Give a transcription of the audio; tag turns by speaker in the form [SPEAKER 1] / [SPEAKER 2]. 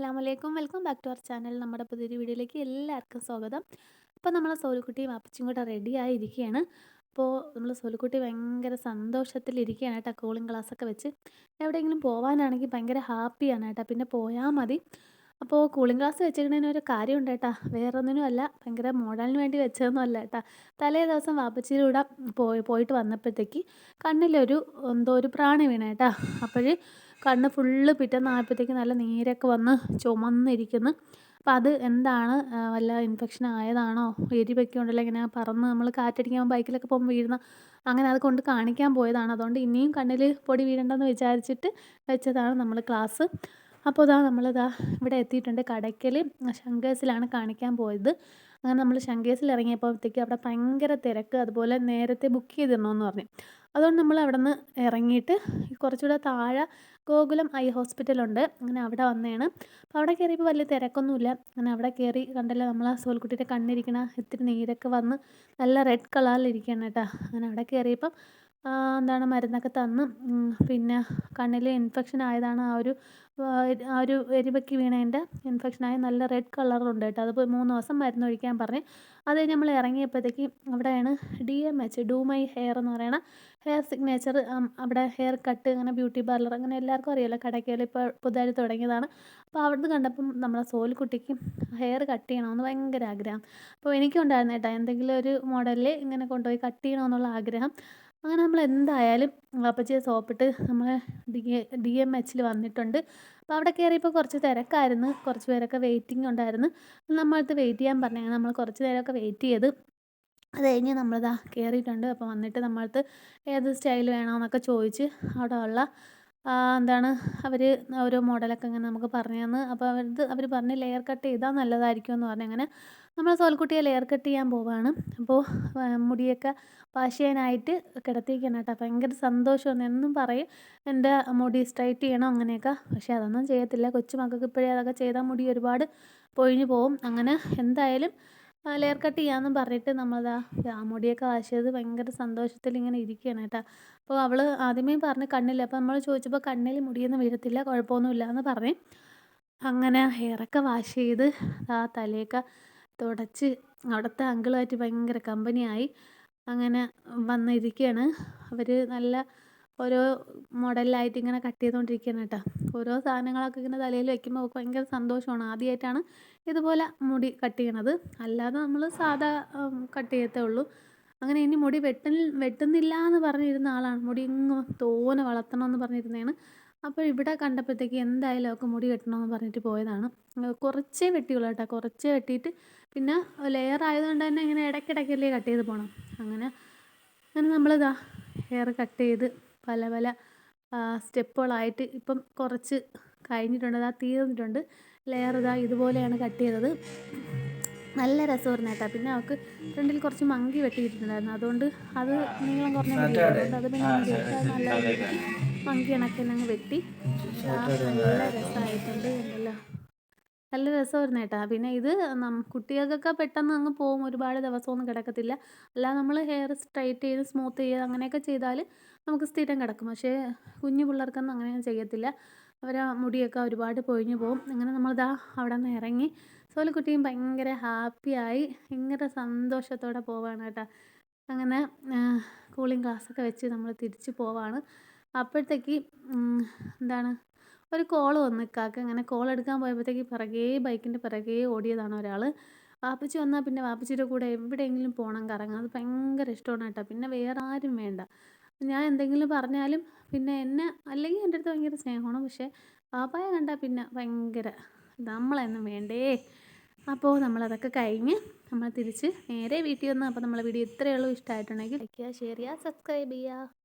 [SPEAKER 1] അസ്സാം വലൈക്കും welcome back to our channel. നമ്മുടെ പുതിയൊരു വീഡിയോയിലേക്ക് എല്ലാവർക്കും സ്വാഗതം. അപ്പോൾ നമ്മളെ സോലുക്കുട്ടിയും അപ്പച്ചും കൂടെ റെഡി ആയിരിക്കുകയാണ് അപ്പോൾ നമ്മൾ സോലുക്കുട്ടി ഭയങ്കര സന്തോഷത്തിലിരിക്കുകയാണ് കേട്ടോ കൂളിംഗ് ഗ്ലാസ്സൊക്കെ വെച്ച്. എവിടെയെങ്കിലും പോകാനാണെങ്കിൽ ഭയങ്കര ഹാപ്പിയാണ് കേട്ടോ. പിന്നെ പോയാൽ മതി. അപ്പോൾ കൂളിംഗ് ഗ്ലാസ് വെച്ചിരിക്കുന്നതിന് ഒരു കാര്യമുണ്ട് കേട്ടോ. വേറൊന്നിനും അല്ല ഭയങ്കര മോഡലിന് വേണ്ടി വെച്ചതൊന്നും അല്ല കേട്ടോ. തലേ ദിവസം വാപ്പച്ചിയുടെ കൂടെ പോയി പോയിട്ട് വന്നപ്പോഴത്തേക്ക് കണ്ണിലൊരു എന്തോ ഒരു പ്രാണി വീണ കേട്ടോ. അപ്പോൾ കണ്ണ് ഫുള്ള് പിറ്റേന്നായപ്പോഴത്തേക്ക് നല്ല നീരൊക്കെ വന്ന് ചുമന്നിരിക്കുന്നു. അപ്പോൾ അത് എന്താണ് വല്ല ഇൻഫെക്ഷൻ ആയതാണോ? എരിവൊക്കെ ഉണ്ടല്ലോ ഇങ്ങനെ പറന്ന് നമ്മൾ കാറ്റടിക്കാൻ ബൈക്കിലൊക്കെ പോകുമ്പോൾ വീഴുന്ന അങ്ങനെ അത് കൊണ്ട് കാണിക്കാൻ പോയതാണ്. അതുകൊണ്ട് ഇനിയും കണ്ണിൽ പൊടി വീഴണ്ടെന്ന് വിചാരിച്ചിട്ട് വെച്ചതാണ് നമ്മൾ ക്ലാസ് അപ്പോൾ ഇതാ നമ്മളിതാ ഇവിടെ എത്തിയിട്ടുണ്ട് കടയ്ക്കൽ ശങ്കേഴ്സിലാണ് കാണിക്കാൻ പോയത്. അങ്ങനെ നമ്മൾ ശങ്കേഴ്സിൽ ഇറങ്ങിയപ്പോഴത്തേക്ക് അവിടെ ഭയങ്കര തിരക്ക്. അതുപോലെ നേരത്തെ ബുക്ക് ചെയ്തിടണമെന്ന് പറഞ്ഞു. അതുകൊണ്ട് നമ്മൾ അവിടെ നിന്ന് ഇറങ്ങിയിട്ട് കുറച്ചുകൂടെ താഴെ ഗോകുലം ഐ ഹോസ്പിറ്റലുണ്ട്. അങ്ങനെ അവിടെ വന്നതാണ് അപ്പോൾ അവിടെ കയറിയപ്പോൾ വലിയ തിരക്കൊന്നുമില്ല. അങ്ങനെ അവിടെ കയറി കണ്ടല്ലോ നമ്മൾ ആ സോൽക്കുട്ടിയുടെ കണ്ണിരിക്കണ ഇത്തിരി നീരൊക്കെ വന്ന് നല്ല റെഡ് കളറിലിരിക്കുകയാണ് കേട്ടോ. അങ്ങനെ അവിടെ കയറിയപ്പം എന്താണ് മരുന്നൊക്കെ തന്ന്. പിന്നെ കണ്ണിൽ ഇൻഫെക്ഷൻ ആയതാണ് ആ ഒരു ആ ഒരു എരിവയ്ക്ക് വീണതിന്റെ ഇൻഫെക്ഷനായി നല്ല റെഡ് കളറുണ്ട് കേട്ടോ. അത് മൂന്ന് ദിവസം മരുന്ന് ഒഴിക്കാൻ പറഞ്ഞ്. അത് നമ്മൾ ഇറങ്ങിയപ്പോഴത്തേക്ക് അവിടെയാണ് D M H do my hair എന്ന് പറയുന്ന ഹെയർ സിഗ്നേച്ചർ അവിടെ ഹെയർ കട്ട് അങ്ങനെ ബ്യൂട്ടി പാർലർ അങ്ങനെ എല്ലാവർക്കും അറിയാമല്ലോ കടയ്ക്കൽ ഇപ്പോൾ പുതുതായി തുടങ്ങിയതാണ്. അപ്പോൾ അവിടുന്ന് കണ്ടപ്പം നമ്മളെ സോൽക്കുട്ടിക്ക് ഹെയർ കട്ട് ചെയ്യണമെന്ന് ഭയങ്കര ആഗ്രഹം. അപ്പോൾ എനിക്കും കേട്ടോ എന്തെങ്കിലും ഒരു മോഡലിൽ ഇങ്ങനെ കൊണ്ടുപോയി കട്ട് ചെയ്യണമെന്നുള്ള ആഗ്രഹം. അങ്ങനെ നമ്മൾ എന്തായാലും അപ്പച്ചിയെ സോപ്പിട്ട് നമ്മൾ ഡി ഡി എം എച്ചിൽ വന്നിട്ടുണ്ട്. അപ്പോൾ അവിടെ കയറിയപ്പോൾ കുറച്ച് തിരക്കായിരുന്നു. കുറച്ച് പേരൊക്കെ വെയിറ്റിംഗ് ഉണ്ടായിരുന്നു. നമ്മളടുത്ത് വെയിറ്റ് ചെയ്യാൻ പറഞ്ഞു. നമ്മൾ കുറച്ച് നേരമൊക്കെ വെയിറ്റ് ചെയ്ത് അത് കഴിഞ്ഞ് നമ്മളിതാ കയറിയിട്ടുണ്ട് അപ്പോൾ വന്നിട്ട് നമ്മളടുത്ത് ഏത് സ്റ്റൈൽ വേണമെന്നൊക്കെ ചോദിച്ച് അവിടെ ഉള്ള എന്താണ്? അവർ ഓരോ മോഡലൊക്കെ ഇങ്ങനെ നമുക്ക് പറഞ്ഞു തന്ന് അപ്പോൾ അവരത് അവർ പറഞ്ഞ് ലെയർ കട്ട് ചെയ്താൽ നല്ലതായിരിക്കും എന്ന് പറഞ്ഞു അങ്ങനെ നമ്മൾ സോൽക്കുട്ടിയെ ലെയർ കട്ട് ചെയ്യാൻ പോവാണ്. അപ്പോൾ മുടിയൊക്കെ വാഷ് ചെയ്യാനായിട്ട് കിടത്തിയിരിക്കണം കേട്ടോ. ഭയങ്കര സന്തോഷമാണ്. എന്നും പറയും എന്റെ മുടി സ്ട്രൈറ്റ് ചെയ്യണം? അങ്ങനെയൊക്കെ. പക്ഷേ അതൊന്നും ചെയ്യത്തില്ല. കൊച്ചുമക്കൾക്ക് ഇപ്പോഴേ അതൊക്കെ ചെയ്താൽ മുടി ഒരുപാട് പൊഴിഞ്ഞു പോവും അങ്ങനെ എന്തായാലും ലെയർ കട്ട് ചെയ്യാമെന്നും പറഞ്ഞിട്ട് നമ്മളതാ മുടിയൊക്കെ വാഷ് ചെയ്ത് ഭയങ്കര സന്തോഷത്തിൽ ഇങ്ങനെ ഇരിക്കുകയാണ് കേട്ടോ. അപ്പോൾ അവൾ ആദ്യമേ പറഞ്ഞ് കണ്ണില്ല. അപ്പോൾ നമ്മൾ ചോദിച്ചപ്പോൾ കണ്ണിൽ മുടിയൊന്നും വീഴത്തില്ല കുഴപ്പമൊന്നുമില്ല എന്ന് പറഞ്ഞ്. അങ്ങനെ ഹെയറൊക്കെ വാഷ് ചെയ്ത് ആ തലയൊക്കെ തുടച്ച് അവിടുത്തെ അങ്കിളുമായിട്ട് ഭയങ്കര കമ്പനിയായി അങ്ങനെ വന്നിരിക്കുകയാണ് അവർ നല്ല ഓരോ മോഡലിലായിട്ട് ഇങ്ങനെ കട്ട് ചെയ്തുകൊണ്ടിരിക്കുകയാണ് കേട്ടോ. ഓരോ സാധനങ്ങളൊക്കെ ഇങ്ങനെ തലയിൽ വെക്കുമ്പോൾ ഭയങ്കര സന്തോഷമാണ്. ആദ്യമായിട്ടാണ് ഇതുപോലെ മുടി കട്ട് ചെയ്യണത്. അല്ലാതെ നമ്മൾ സാധാ കട്ട് ചെയ്യത്തേ ഉള്ളൂ. അങ്ങനെ ഇനി മുടി വെട്ട വെട്ടുന്നില്ല എന്ന് പറഞ്ഞിരുന്ന ആളാണ്. മുടി ഇങ്ങ് തോനെ വളർത്തണമെന്ന് പറഞ്ഞിരുന്നതാണ്. അപ്പോൾ ഇവിടെ കണ്ടപ്പോഴത്തേക്ക് എന്തായാലും ഒക്കെ മുടി വെട്ടണമെന്ന് പറഞ്ഞിട്ട് പോയതാണ്. കുറച്ചേ വെട്ടിയുള്ളൂ കേട്ടോ. കുറച്ചേ വെട്ടിയിട്ട് പിന്നെ ലെയർ ആയതുകൊണ്ട് തന്നെ ഇങ്ങനെ ഇടയ്ക്കിടയ്ക്കല്ലേ കട്ട് ചെയ്ത് പോകണം. അങ്ങനെ അങ്ങനെ നമ്മളിതാ ഹെയർ കട്ട് ചെയ്ത് പല പല സ്റ്റെപ്പുകളായിട്ട് ഇപ്പം കുറച്ച് കഴിഞ്ഞിട്ടുണ്ട് അതാ തീർന്നിട്ടുണ്ട്. ലെയർ ഇതാ ഇതുപോലെയാണ് കട്ട് ചെയ്തത്. നല്ല രസമായിരുന്നു കേട്ടോ പിന്നെ അവൾക്ക് ഫ്രണ്ടിൽ കുറച്ച് മങ്കി വെട്ടിയിട്ടുണ്ടായിരുന്നു. അതുകൊണ്ട് അത് നീളം കുറഞ്ഞ അതുകൊണ്ട് അത് പിന്നെ നല്ല മങ്കി കണക്കിന് അങ്ങ് വെട്ടി. നല്ല രസമായിട്ടുണ്ട് ഉണ്ടല്ലോ നല്ല രസമായിരുന്നു കേട്ടോ. പിന്നെ ഇത് കുട്ടികൾക്കൊക്കെ പെട്ടെന്ന് അങ്ങ് പോകും. ഒരുപാട് ദിവസമൊന്നും കിടക്കത്തില്ല. അല്ല നമ്മൾ ഹെയർ സ്ട്രൈറ്റ് ചെയ്ത് സ്മൂത്ത് ചെയ്ത് അങ്ങനെയൊക്കെ ചെയ്താൽ നമുക്ക് സ്ഥിരം കിടക്കും. പക്ഷേ കുഞ്ഞു പിള്ളേർക്കൊന്നും അങ്ങനെയൊന്നും ചെയ്യത്തില്ല. അവർ മുടിയൊക്കെ ഒരുപാട് പൊഴിഞ്ഞു പോകും. അങ്ങനെ നമ്മളിതാ അവിടെ നിന്ന് ഇറങ്ങി സോലക്കുട്ടിയും ഭയങ്കര ഹാപ്പിയായി ഭയങ്കര സന്തോഷത്തോടെ പോവാണ് കേട്ടോ. അങ്ങനെ കൂളിംഗ് ഗ്ലാസ്സൊക്കെ വെച്ച് നമ്മൾ തിരിച്ച് പോവാണ്. അപ്പോഴത്തേക്ക് എന്താണ് ഒരു കോൾ വന്നു കാക്ക അങ്ങനെ കോൾ എടുക്കാൻ പോയപ്പോഴത്തേക്ക് പിറകേ ബൈക്കിന്റെ പിറകേ ഓടിയതാണ് ഒരാൾ വാപ്പച്ചി വന്നാൽ പിന്നെ വാപ്പച്ചിയുടെ കൂടെ എവിടെയെങ്കിലും പോകണം കറങ്ങാൻ അത് ഭയങ്കര ഇഷ്ടമാണ് കേട്ടോ. പിന്നെ വേറെ ആരും വേണ്ട. ഞാൻ എന്തെങ്കിലും പറഞ്ഞാലും പിന്നെ എന്നെ അല്ലെങ്കിൽ എന്റെ അടുത്ത് ഭയങ്കര സ്നേഹമാണ്. പക്ഷേ പാപ്പായ കണ്ടാൽ പിന്നെ ഭയങ്കര നമ്മളെന്നും വേണ്ടേ? അപ്പോൾ നമ്മളതൊക്കെ കഴിഞ്ഞ് നമ്മൾ തിരിച്ച് നേരെ വീട്ടിൽ വന്ന് അപ്പോൾ നമ്മളെ വീഡിയോ ഇത്രയേ ഉള്ളൂ. ഇഷ്ടമായിട്ടുണ്ടെങ്കിൽ ലൈക്ക് ചെയ്യുക ഷെയർ ചെയ്യുക സബ്സ്ക്രൈബ് ചെയ്യുക.